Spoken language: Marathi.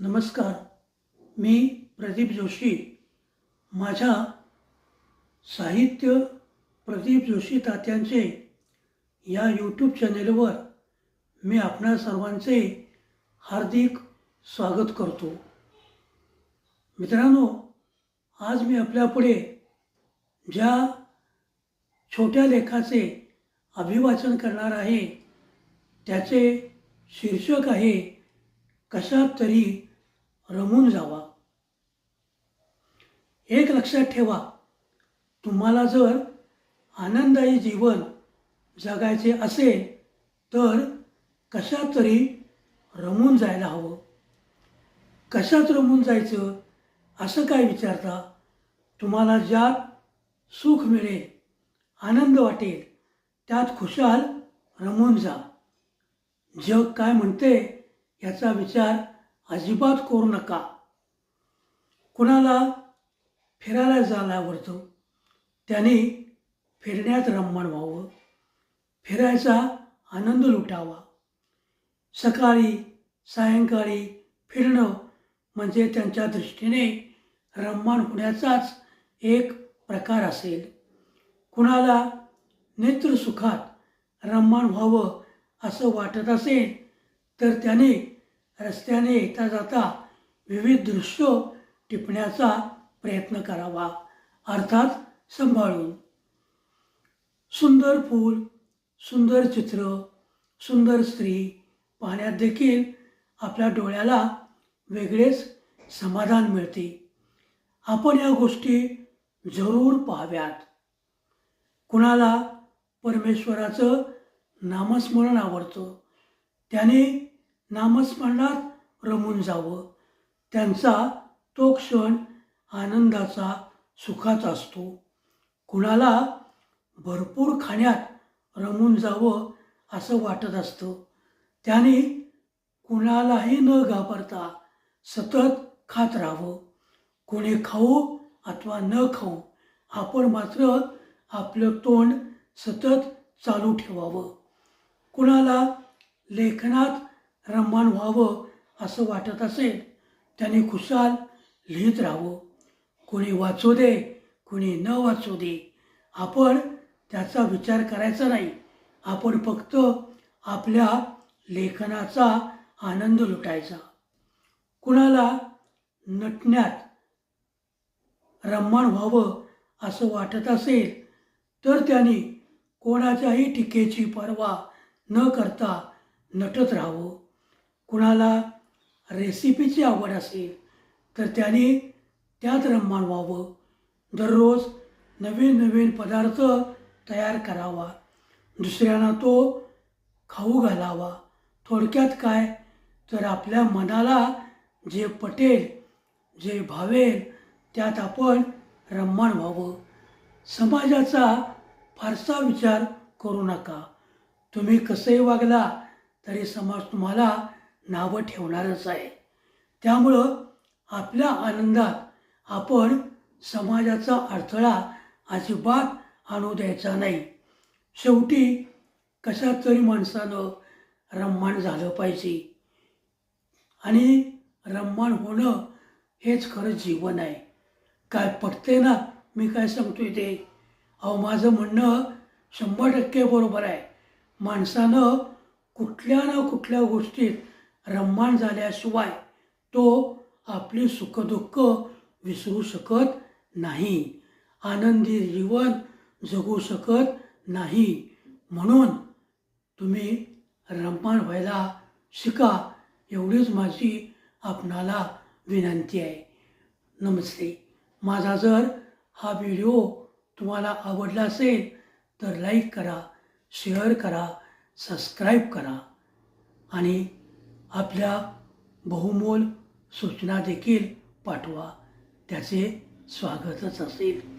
नमस्कार मी प्रदीप जोशी. माझ्या साहित्य प्रदीप जोशी तात्यांचे या यूट्यूब चॅनेलवर मी आपणा सर्वांचे हार्दिक स्वागत करतो. मित्रांनो आज मी आपल्यापुढे ज्या छोट्या लेखाचे अभिवाचन करणार आहे त्याचे शीर्षक आहे कशात तरी रमून जावा. एक लक्षात ठेवा तुम्हाला जर आनंददायी जीवन जगायचे असेल तर कशात तरी रमून जायला हवं. कशात रमून जायचं असं काय विचारता? तुम्हाला ज्यात सुख मिळेल आनंद वाटेल त्यात खुशाल रमून जा. जग काय म्हणते याचा विचार अजिबात करू नका. कुणाला फिरायला जायला आवडतो त्याने फिरण्यात रममाण व्हावं. फिरायचा आनंद लुटावा. सकाळी सायंकाळी फिरणं म्हणजे त्यांच्या दृष्टीने रममाण होण्याचाच एक प्रकार असेल. कुणाला नेत्रसुखात रममाण व्हावं असं वाटत असेल तर त्याने रस्त्याने येता जाता विविध दृश्य टिपण्याचा प्रयत्न करावा अर्थात सांभाळून. सुंदर फूल सुंदर चित्र सुंदर स्त्री पाहण्यात देखील आपल्या डोळ्याला वेगळेच समाधान मिळते. आपण या गोष्टी जरूर पाहाव्यात. कुणाला परमेश्वराचं नामस्मरण आवडतं? त्याने नामस्मरणात रमून जावं. त्यांचा तो क्षण आनंदाचा सुखाचा असतो. कुणाला भरपूर खाण्यात रमून जावं असं वाटत असतं. त्याने कुणालाही न घाबरता सतत खात राहावं. कोणी खाऊ अथवा न खाऊ आपण मात्र आपलं तोंड सतत चालू ठेवावं. कुणाला लेखनात रममाण व्हावं असं वाटत असेल त्याने खुशाल लिहित राहावं. कोणी वाचू दे कोणी न वाचू दे. आपण त्याचा विचार करायचा नाही. आपण फक्त आपल्या लेखनाचा आनंद लुटायचा. कुणाला नटण्यात रममाण व्हावं असं वाटत असेल तर त्याने कोणाच्याही टीकेची पर्वा न करता नटत राहावं. कुणाला रेसिपीची आवड असेल तर त्याने त्यात रममाण व्हावं. दररोज नवीन नवीन पदार्थ तयार करावा. दुसऱ्यांना तो खाऊ घालावा. थोडक्यात काय? तर आपल्या मनाला जे पटेल जे भावेल त्यात आपण रममाण व्हावं. समाजाचा फारसा विचार करू नका. तुम्ही कसंही वागला तरी समाज तुम्हाला नावं ठेवणारच आहे. त्यामुळं आपल्या आनंदात आपण समाजाचा अडथळा अजिबात आणू द्यायचा नाही. शेवटी कशात तरी माणसानं रम्माण झालं पाहिजे. आणि रम्माण होणं हेच खरं जीवन आहे. काय पटते ना? मी काय सांगतोय ते? अहो माझं म्हणणं शंभर टक्के बरोबर आहे. माणसानं कुठल्या ना कुठल्या गोष्टीत रम्माण झाल्याशिवाय तो आपली सुखदुःख विसरू शकत नाही. आनंदी जीवन जगू शकत नाही. म्हणून तुम्ही रममाण व्हायला शिका एवढीच माझी आपणाला विनंती आहे. नमस्ते. माझा जर हा व्हिडिओ तुम्हाला आवडला असेल तर लाईक करा शेअर करा सबस्क्राईब करा आणि आपल्या बहुमोल सूचना देखील पाठवा. त्याचे स्वागतच असेल.